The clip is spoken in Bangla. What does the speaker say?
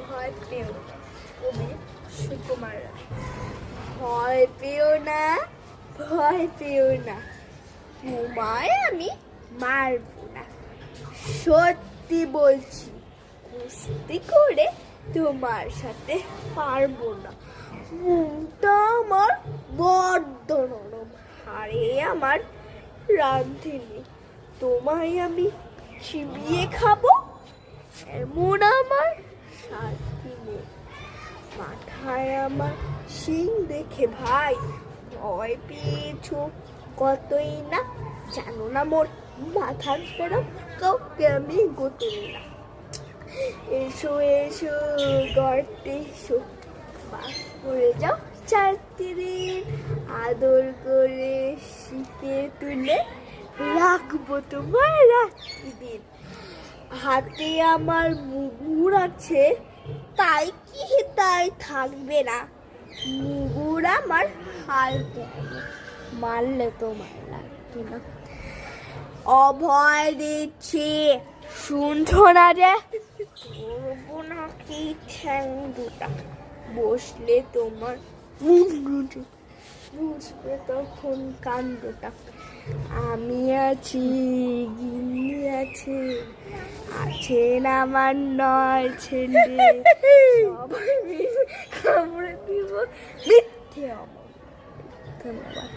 ভয় পেও কবি সুকুমার। ভয় পেও না, ভয় পেও না, তোমায় আমি মারবো না। সত্যি বলছি, কুস্তি করে তোমার সাথে পারব না। মনটা আমার বড্ড নরম, হাড়ে আমার রাঁধিনি। তোমায় আমি চিবিয়ে খাব এমন আমার সাথী নেই মাথায় আমার শিং দেখে ভাই, ভয় পেয়েছ কতই না? জানো না মোর মাথার ফেরম কাউকে আমি গোতই না এসো এসো, গর্তে এসো। বাস করে যাও চারটি দিন আদর করে শীতে তুলে রাখব তোমার রাত্রি দিন হাতে আমার মুগুর আছে তাই কি তাই থাকবে না? মুগুর আমার হাল দেয় মারলে তোমার লাগবে না। অভয় দিচ্ছি, শুনছো না রে করব নাকি ঠ্যাং দুটা বসলে তোমার মুন্ডুটি বুঝবে তখন কাণ্ডটা। আমি আছি গিন্নি আছে আছেন আমার নয় ছেলে। সবাই মিলে কামড়ে দিব মিথ্যে ধন্যবাদ।